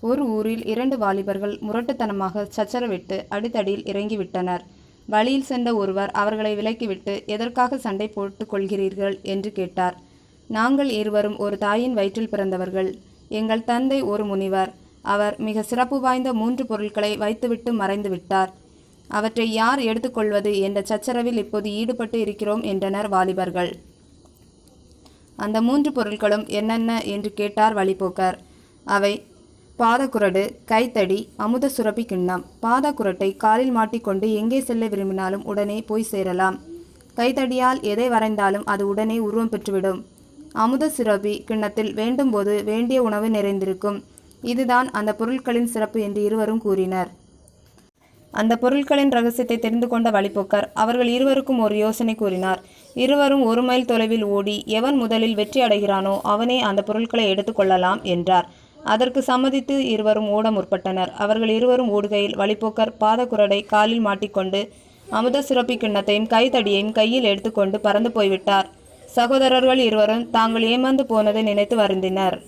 ஒரு ஊரில் இரண்டு வாலிபர்கள் முரட்டுத்தனமாக சச்சரவிட்டு அடித்தடியில் இறங்கிவிட்டனர். வழியில் சென்ற ஒருவர் அவர்களை விலக்கிவிட்டு எதற்காக சண்டை போட்டு கொள்கிறீர்கள் என்று கேட்டார். நாங்கள் இருவரும் ஒரு தாயின் வயிற்றில் பிறந்தவர்கள். எங்கள் தந்தை ஒரு முனிவர். அவர் மிக சிறப்பு வாய்ந்த மூன்று பொருட்களை வைத்துவிட்டு மறைந்து விட்டார். அவற்றை யார் எடுத்துக்கொள்வது என்ற சச்சரவில் இப்போது ஈடுபட்டு இருக்கிறோம் என்றனர் வாலிபர்கள். அந்த மூன்று பொருட்களும் என்னென்ன? என்று கேட்டார் வழிபோக்கர் அவை பாதக்குரடு கைத்தடி அமுத சுரப்பி கிண்ணம். பாதக்குரட்டை காலில் மாட்டிக்கொண்டு எங்கே செல்ல விரும்பினாலும் உடனே போய் சேரலாம். கைத்தடியால் எதை வரைந்தாலும் அது உடனே உருவம் பெற்றுவிடும். அமுத சுரபி கிண்ணத்தில் வேண்டும்போது வேண்டிய உணவு நிறைந்திருக்கும். இதுதான் அந்த பொருட்களின் சிறப்பு என்று இருவரும் கூறினர். அந்த பொருட்களின் ரகசியத்தை தெரிந்து கொண்ட வழிபோக்கர் அவர்கள் இருவருக்கும் ஒரு யோசனை கூறினார். இருவரும் ஒரு மைல் தொலைவில் ஓடி எவன் முதலில் வெற்றி அடைகிறானோ அவனே அந்த பொருட்களை எடுத்துக்கொள்ளலாம் என்றார். அதற்கு சம்மதித்து இருவரும் ஓட முற்பட்டனர். அவர்கள் இருவரும் ஓடுகையில் வழிபோக்கர் பாதக்குரடை காலில் மாட்டிக்கொண்டு அமுத சுரப்பி கிண்ணத்தையும் கைத்தடியையும் கையில் எடுத்துக்கொண்டு பறந்து போய்விட்டார். சகோதரர்கள் இருவரும் தாங்கள் ஏமாந்து போனதை நினைத்து வருந்தினர்.